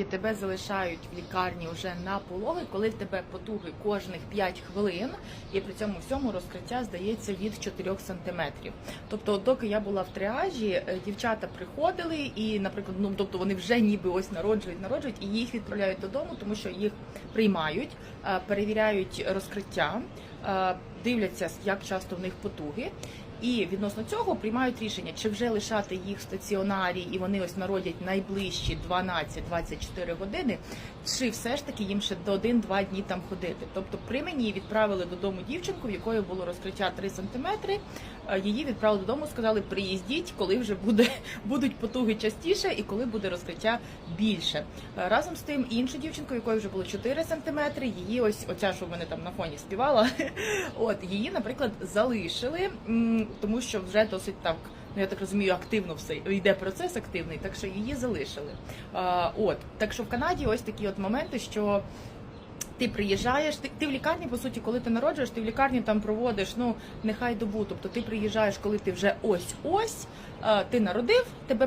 І тебе залишають в лікарні вже на пологи, коли в тебе потуги кожних 5 хвилин, і при цьому всьому розкриття здається від 4 сантиметрів. Тобто, доки я була в тріажі, е, дівчата приходили і, наприклад, ну тобто вони вже ніби ось народжують, народжують, і їх відправляють додому, тому що їх приймають, е, перевіряють розкриття, е, дивляться, як часто в них потуги. І відносно цього приймають рішення, чи вже лишати їх в стаціонарі, і вони ось народять найближчі 12-24 години, чи все ж таки їм ще до 1-2 дні там ходити. Тобто при мені відправили додому дівчинку, в якої було розкриття 3 сантиметри. Е, Її відправили додому, сказали, приїздіть, коли вже буде будуть потуги частіше і коли буде розкриття більше. Е, Разом з тим іншу дівчинку, в якої вже було 4 сантиметри, її ось оця, що в мене там на фоні співала. От її, наприклад, залишили, тому що вже досить так. Ну, я так розумію, активно все йде процес активний, так що її залишили. А, от так що в Канаді ось такі от моменти, що ти приїжджаєш, ти, ти в лікарні, по суті, коли ти народжуєш, ти в лікарні там проводиш ну нехай добу. Тобто ти приїжджаєш, коли ти вже ось ось, ти народив, тебе